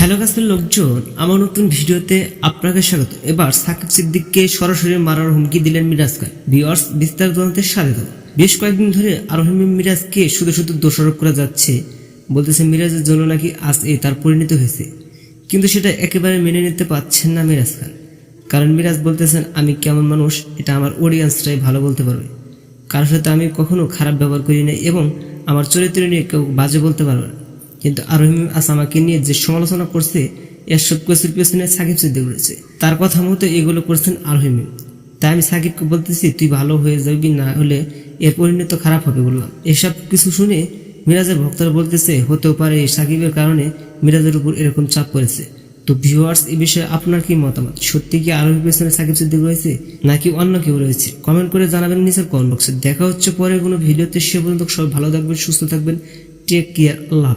Hello গাছের লোকজন, আমার নতুন ভিডিওতে আপনাকে স্বাগত। এবার সাকিব সিদ্দিককে সরাসরি মারার হুমকি দিলেন মিরাজ খান ভিওয়ার্স বিস্তারিত জানতে স্বাগত বেশ কয়েকদিন ধরে আরোহী মিরাজকে শুধু শুধু দোষারোপ করা যাচ্ছে, বলতেছে মিরাজের জন্য নাকি আজ এই তার পরিণত হয়েছে। কিন্তু সেটা একেবারে মেনে নিতে পারছেন না মিরাজ খান কারণ মিরাজ বলতেছেন, আমি কেমন মানুষ, এটা আমার অডিয়েন্সটাই ভালো বলতে পারবে। কারোর সাথে আমি কখনো খারাপ ব্যবহার করি না এবং আমার চরিত্র নিয়ে কেউ বাজে বলতে পারবে না। কিন্তু আরোহিম আস আমাকে নিয়ে যে সমালোচনা করছে, এর সব কিছুর পেছনে সাকিব সিদ্ধি করেছে তার কথা মতো এগুলো করছেন আরোহিম তাই আমি সাকিবকে বলতেছি, তুই ভালো হয়ে যাবি, না হলে এর পরিণত খারাপ হবে, বললাম। এসব কিছু শুনে মিরাজের ভক্তরা বলতেছে, হতেও পারে সাকিবের কারণে মিরাজের উপর এরকম চাপ পড়েছে। তো ভিউয়ার্স এ বিষয়ে আপনার কি মতামত? সত্যি কি আরোহী পেছনে সাকিব সিদ্দিক রয়েছে, নাকি অন্য কেউ রয়েছে? কমেন্ট করে জানাবেন নিচের কমেন্ট বক্সে। দেখা হচ্ছে পরে কোনো ভিডিওতে, সে পর্যন্ত সবাই ভালো থাকবেন, সুস্থ থাকবেন। টেক কেয়ার আল্লাহ